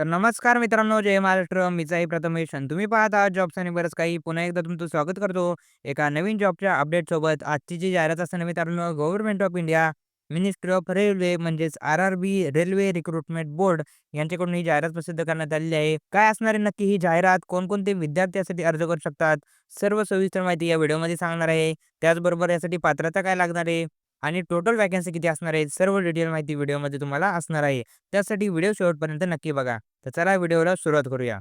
तर नमस्कार मित्रांनो, जय महाराष्ट्र. मीच आहे प्रथमेश तुम्ही पाहत आहात जॉब्स आणि बरंच काही. पुन्हा एकदा तुमचं स्वागत करतो एका नवीन जॉबच्या अपडेटसोबत. आजची जी जाहिरात असताना मित्रांनो, government of India, ministry of railway म्हणजेच आर-आर-बी, रेल्वे रिक्रुटमेंट बोर्ड यांच्याकडून ही जाहिरात प्रसिद्ध करण्यात आलेली आहे. काय असणार आहे नक्की ही जाहिरात? कोणकोणते विद्यार्थी यासाठी अर्ज करू शकतात? सर्व सविस्तर माहिती या व्हिडिओमध्ये सांगणार आहे. त्याचबरोबर यासाठी पात्रता काय लागणार आहे? आणि टोटल वॅकन्सी किती असणार आहेत? सर्व डिटेल माहिती व्हिडिओमध्ये तुम्हाला असणार आहे. त्यासाठी व्हिडिओ शेवटपर्यंत नक्की बघा. तर चला व्हिडिओला सुरुवात करूया.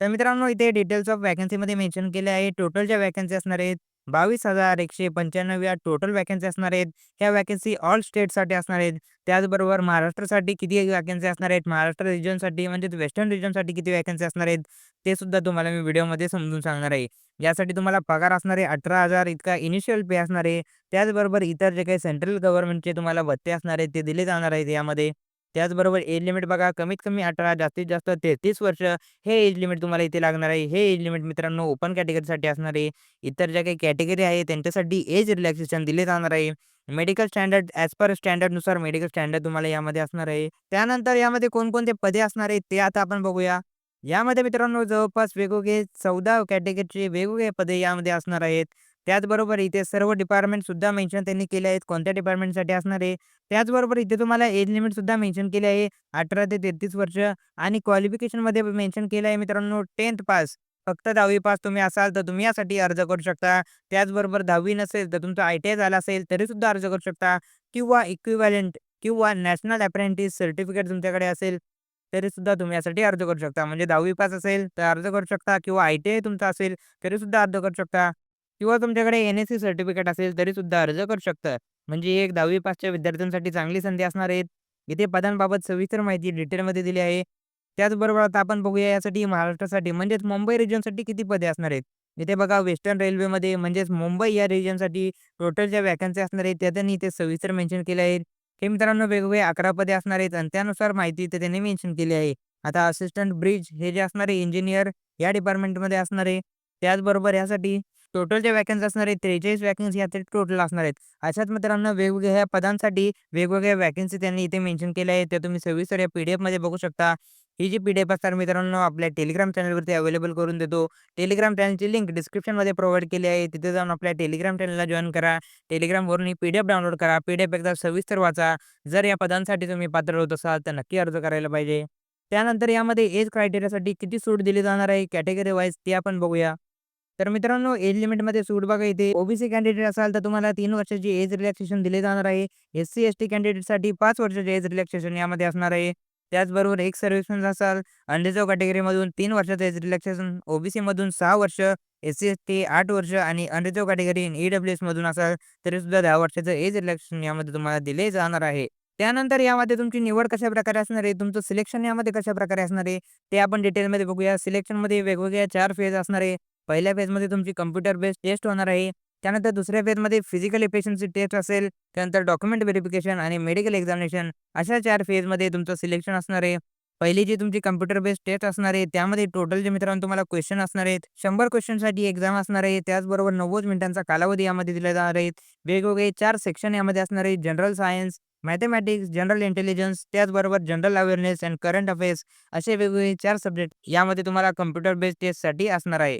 तर मित्रांनो इथे डिटेल्स ऑफ वॅकन्सीमध्ये मेन्शन केले आहे. टोटल ज्या वॅकन्सी असणार आहेत 22,195 या टोटल वॅकन्सी असणार आहेत. ह्या वॅकन्सी ऑल स्टेटसाठी असणार आहेत. त्याचबरोबर महाराष्ट्रासाठी किती वॅकन्सी असणार आहेत? महाराष्ट्र रिजनसाठी म्हणजेच वेस्टर्न रिजनसाठी किती वॅकन्सी असणार आहेत? ते सुद्धा तुम्हाला मी व्हिडिओमध्ये समजून सांगणार आहे. यासाठी तुम्हाला पगार असणार आहे 18,000 इतका इनिशियल पे असणार आहे. त्याचबरोबर इतर जे काही सेंट्रल गव्हर्नमेंटचे तुम्हाला भत्ते असणार आहेत ते दिले जाणार आहेत यामध्ये. त्याचबरोबर एज लिमिट बघा कमीत कमी 18 जास्तीत जास्त 33 वर्ष हे एज लिमिट तुम्हाला इथे लागणार आहे. हे एज लिमिट मित्रांनो ओपन कॅटेगरीसाठी असणार आहे. इतर ज्या काही कॅटेगरी आहे त्यांच्यासाठी एज रिलॅक्सेशन दिले जाणार आहे. मेडिकल स्टँडर्ड ॲज पर स्टँडर्डनुसार मेडिकल स्टँडर्ड तुम्हाला यामध्ये असणार आहे. त्यानंतर यामध्ये कोणकोणते पदे असणार आहेत ते आता आपण बघूया. यामध्ये मित्रांनो जवळपास वेगवेगळे 14 कॅटेगरीचे वेगवेगळे पदे यामध्ये असणार आहेत. त्याचबरोबर इथे सर्व डिपार्टमेंट सुद्धा मेन्शन त्यांनी केले आहेत. कोणत्या डिपार्टमेंटसाठी असणार आहे. त्याचबरोबर इथे तुम्हाला एज लिमिट सुद्धा मेन्शन केली आहे 18 ते 33 वर्ष आणि क्वालिफिकेशनमध्ये मेन्शन केलं आहे मित्रांनो 10th पास. फक्त 10वी पास तुम्ही असाल तर तुम्ही यासाठी अर्ज करू शकता. त्याचबरोबर 10वी नसेल तर तुमचं आय-टी-आय झालं असेल तरी सुद्धा अर्ज करू शकता किंवा इक्विव्हॅलंट किंवा नॅशनल अप्रेंटिस सर्टिफिकेट तुमच्याकडे असेल तरी सुद्धा तुम्ही यासाठी अर्ज करू शकता. म्हणजे 10वी पास असेल तर अर्ज करू शकता किंवा आय-टी-आय तुमचा असेल तरी सुद्धा अर्ज करू शकता किंवा तुमच्याकडे एन-एस-सी सर्टिफिकेट असेल तरी सुद्धा अर्ज करू शकता. म्हणजे एक 10वी पासच्या विद्यार्थ्यांसाठी चांगली संधी असणार आहेत. इथे पदांबाबत सविस्तर माहिती डिटेलमध्ये दिली आहे. त्याचबरोबर आता आपण बघूया यासाठी महाराष्ट्रासाठी म्हणजेच मुंबई रिजनसाठी किती पदे असणार आहेत. इथे बघा वेस्टर्न रेल्वेमध्ये म्हणजेच मुंबई या रिजनसाठी टोटल ज्या वॅकन्सी असणार आहेत त्या त्यांनी इथे सविस्तर मेन्शन केले आहेत. हे मित्रांनो वेगवेगळे 11 पदे असणार आहेत आणि त्यानुसार माहिती इथे त्यांनी मेन्शन केली आहे. आता असिस्टंट ब्रिज हे जे असणारे इंजिनियर या डिपार्टमेंटमध्ये असणार आहे. त्याचबरोबर यासाठी टोटल जे वॅकन्सी असणार आहेत 43 वॅकन्सी यासाठी टोटल असणार आहेत. अशाच मित्रांनो वेगवेगळ्या पदांसाठी वेगवेगळ्या वॅकन्सी त्यांनी इथे मेन्शन केल्या आहेत. त्या तुम्ही सविस्तर या पी-डी-एफमध्ये बघू शकता. ही जी पी-डी-एफ असणार मित्रांनो आपल्या टेलिग्राम चॅनलवरती अवेलेबल करून देतो. टेलिग्राम चॅनलची लिंक डिस्क्रिप्शनमध्ये प्रोव्हाइड केली आहे. तिथे जाऊन आपल्या टेलिग्राम चॅनलला जॉईन करा. टेलिग्रामवरून ही पी-डी-एफ डाउनलोड करा. पी-डी-एफ एकदा सविस्तर वाचा. जर या पदांसाठी तुम्ही पात्र होत असाल तर नक्की अर्ज करायला पाहिजे. त्यानंतर यामध्ये एज क्रायटेरियासाठी किती सूट दिली जाणार आहे कॅटेगरी वाईज ते आपण बघूया. तर मित्रांनो एज लिमिटमध्ये सूट बघा इथे ओबीसी कॅन्डिडेट असाल तर तुम्हाला तीन वर्षाची एज रिलॅक्सेशन दिले जाणार आहे. एस-सी-एस-टी कॅन्डिडेटसाठी पाच वर्षाचे एज रिलॅक्सेशन यामध्ये असणार आहे. त्याचबरोबर एक सर्व्हिसमॅन असाल अनरिझर्व्ह कॅटेगरीमधून तीन वर्षाचं एज रिलॅक्सेशन, ओबीसीमधून सहा वर्ष, एस-सी-एस-टी आठ वर्ष आणि अनरिझर्व्ह कॅटेगरी ई-डब्ल्यू-एसमधून असाल तरी सुद्धा 10 वर्षाचं एज रिलॅक्सेशन यामध्ये तुम्हाला दिले जाणार आहे. त्यानंतर यामध्ये तुमची निवड कशा प्रकारे असणार आहे, तुमचं सिलेक्शन यामध्ये कशा प्रकारे असणार आहे ते आपण डिटेलमध्ये बघूया. सिलेक्शनमध्ये वेगवेगळ्या चार फेज असणार आहे. पहिल्या फेजमध्ये तुमची कम्प्युटर बेस्ड टेस्ट होणार आहे. त्यानंतर दुसऱ्या फेजमध्ये फिजिकल एफिशियन्सी टेस्ट असेल. त्यानंतर डॉक्युमेंट व्हेरिफिकेशन आणि मेडिकल एक्झामिनेशन अशा चार फेजमध्ये तुमचं सिलेक्शन असणार आहे. पहिली जी तुमची कम्प्युटर बेस्ड टेस्ट असणार आहे त्यामध्ये टोटल जे मित्रांनो तुम्हाला क्वेश्चन असणार आहेत शंभर क्वेश्चनसाठी एक्झाम असणार आहे. त्याचबरोबर 90 मिनिटांचा कालावधी यामध्ये दिला जाणार आहे. वेगवेगळे चार सेक्शन यामध्ये असणार आहेत. General science, mathematics, general intelligence त्याचबरोबर general awareness and current affairs असे वेगवेगळे चार सब्जेक्ट यामध्ये तुम्हाला कम्प्युटर बेस्ड टेस्टसाठी असणार आहे.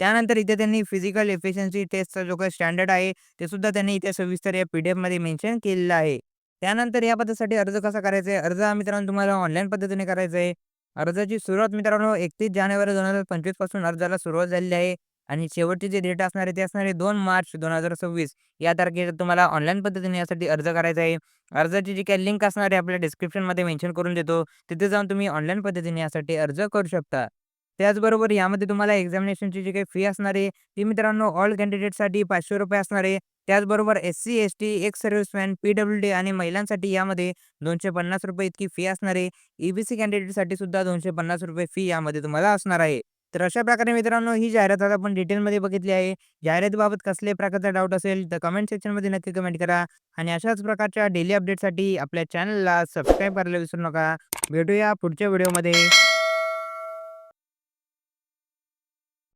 त्यानंतर इथे त्यांनी फिजिकल एफिशियन्सी टेस्टचा जो काही स्टँडर्ड आहे ते सुद्धा त्यांनी इथे सविस्तर या पी-डी-एफमध्ये मेन्शन केलेलं आहे. त्यानंतर या पदासाठी अर्ज कसा करायचा आहे? अर्ज हा मित्रांनो तुम्हाला ऑनलाईन पद्धतीने करायचा आहे. अर्जाची सुरुवात मित्रांनो 31 जानेवारी 2025 पासून अर्जाला सुरुवात झालेली आहे आणि शेवटची जी डेट असणार आहे ती असणार आहे दोन मार्च 2026 या तारखेला तुम्हाला ऑनलाईन पद्धतीने यासाठी अर्ज करायचा आहे. अर्जाची जी काही लिंक असणार आहे आपल्या डिस्क्रिप्शनमध्ये मेन्शन करून देतो. तिथे जाऊन तुम्ही ऑनलाईन पद्धतीने यासाठी अर्ज करू शकता. त्याचबरोबर यामध्ये तुम्हाला एक्झामिनेशनची जी काही फी असणार आहे ती मित्रांनो ऑल कॅन्डिडेटसाठी ₹500 असणार आहे. त्याचबरोबर एस-सी-एस-टी, एक्स सर्व्हिसमॅन, पी-डब्ल्यू-डी आणि महिलांसाठी यामध्ये ₹250 इतकी फी असणार आहे. ई-बी-सी कॅन्डिडेटसाठी सुद्धा ₹250 फी यामध्ये तुम्हाला असणार आहे. तर अशा प्रकारे मित्रांनो ही जाहिरात आता आपण डिटेलमध्ये बघितली आहे. जाहिरातीबाबत कसल्या प्रकारचा डाऊट असेल तर कमेंट सेक्शनमध्ये नक्की कमेंट करा आणि अशाच प्रकारच्या डेली अपडेटसाठी आपल्या चॅनलला सबस्क्राईब करायला विसरू नका. भेटूया पुढच्या व्हिडिओमध्ये.